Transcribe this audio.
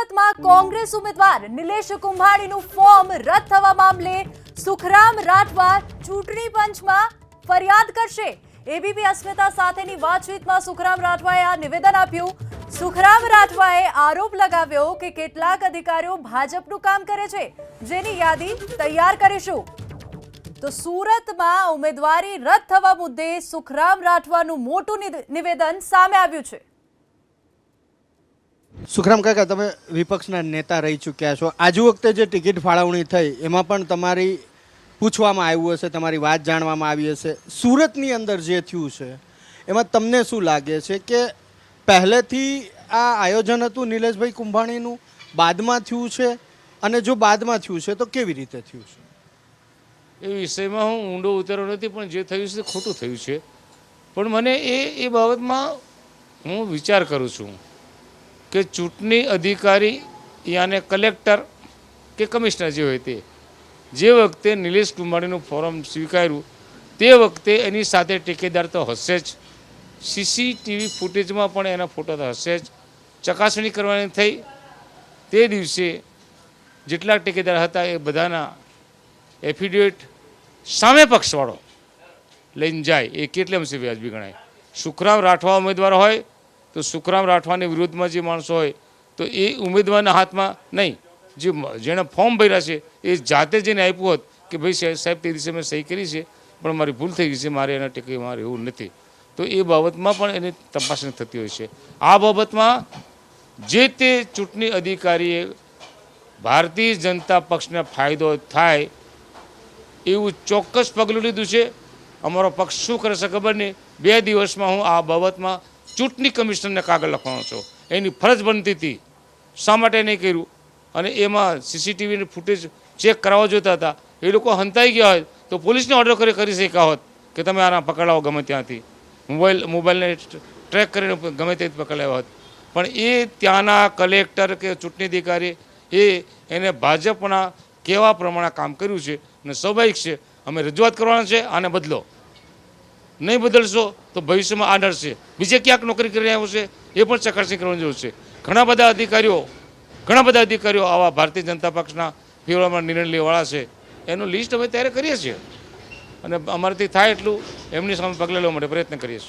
સુરતમાં કોંગ્રેસ ઉમેદવાર નિલેશ કુંભાણીનું ફોર્મ રદ થવા મામલે સુખરામ રાઠવા ચૂંટણી પંચમાં ફરિયાદ કરશે. એબીપી અસ્મિતા સાથેની વાતચીતમાં સુખરામ રાઠવાએ આ નિવેદન આપ્યું. સુખરામ રાઠવાએ આરોપ લગાવ્યો કે કેટલાક અધિકારીઓ ભાજપનું કામ કરે છે. જેની યાદી તૈયાર કરીશું. તો સુરતમાં ઉમેદવારી રદ થવા મુદ્દે સુખરામ રાઠવાનું મોટું નિવેદન સામે આવ્યું છે. સુખરામ કાકા, તમે વિપક્ષના નેતા રહી ચૂક્યા છો. આજુ વખતે જે ટિકિટ ફાળવણી થઈ, એમાં પણ તમારી પૂછવામાં આવ્યું હશે, તમારી વાત જાણવામાં આવી હશે. સુરતની અંદર જે થયું છે, એમાં તમને શું લાગે છે કે પહેલેથી આ આયોજન હતું નિલેશભાઈ કુંભાણીનું, બાદમાં થયું છે? અને જો બાદમાં થયું છે, તો કેવી રીતે થયું છે? એ વિષયમાં હું ઊંડો ઉતર્યો નથી, પણ જે થયું છે ખોટું થયું છે. પણ મને એ એ બાબતમાં હું વિચાર કરું છું. કે ચૂંટણી અધિકારી યાને કલેક્ટર કે કમિશનર જે હોય તે, જે વખતે નિલેશ કુંભાણીનું ફોરમ સ્વીકાર્યું, તે વખતે એની સાથે ટેકેદાર તો હશે જ. સીસીટીવી ફૂટેજમાં પણ એના ફોટો તો હશે જ. ચકાસણી કરવાની થઈ. તે દિવસે જેટલા ટેકેદાર હતા એ બધાના એફિડેવિટ સામે પક્ષવાળો લઈને જાય. એ કેટલે અંશે વ્યાજબી ગણાય. સુખરામ રાઠવા ઉમેદવાર હોય તો સુખરામ રાઠવાની વિરુદ્ધમાં જે માણસો હોય, તો એ ઉમેદવારના હાથમાં નહીં. જે જેણે ફોર્મ ભર્યા છે, એ જાતે જઈને આપ્યું હોત કે ભાઈ સાહેબ, તે દિવસે મેં સહી કરી છે, પણ મારી ભૂલ થઈ ગઈ છે, મારે એના ટેકે મારે એવું નથી. તો એ બાબતમાં પણ એની તપાસણી થતી હોય છે. આ બાબતમાં જે તે ચૂંટણી અધિકારીએ ભારતીય જનતા પક્ષને ફાયદો થાય એવું ચોક્કસ પગલું લીધું છે. અમારો પક્ષ શું કરશે ખબર નહીં. બે દિવસમાં હું આ બાબતમાં ચૂંટણી કમિશનરને કાગળ લખવાનો છો. એની ફરજ બનતી હતી. શા માટે નહીં કર્યું? અને એમાં સીસીટીવીની ફૂટેજ ચેક કરાવવા જોતા હતા. એ લોકો હંતાઈ ગયા હોય તો પોલીસને ઓર્ડર કરી કરી શક્યા હોત કે તમે આના પકડાવો ગમે ત્યાંથી. મોબાઈલ મોબાઈલને ટ્રેક કરીને ગમે તે પકડાવ્યા હોત. પણ એ ત્યાંના કલેક્ટર કે ચૂંટણી અધિકારી એ એને ભાજપના કેવા પ્રમાણે કામ કર્યું છે અને સ્વાભાવિક છે. અમે રજૂઆત કરવાના છે આને બદલો. નહીં બદલશો તો ભવિષ્યમાં આ નડશે બીજે ક્યાંક નોકરી કરી રહ્યા છે, એ પણ ચકાસણી કરવાની જરૂર છે. ઘણા બધા અધિકારીઓ, ઘણા બધા અધિકારીઓ આવા ભારતીય જનતા પક્ષના ફેવરમાં નિર્ણય લેવાળા છે. એનું લિસ્ટ અમે ત્યારે કરીએ છીએ. અને અમારાથી થાય એટલું, એમની સામે પગલાં લેવા માટે પ્રયત્ન કરીએ છીએ.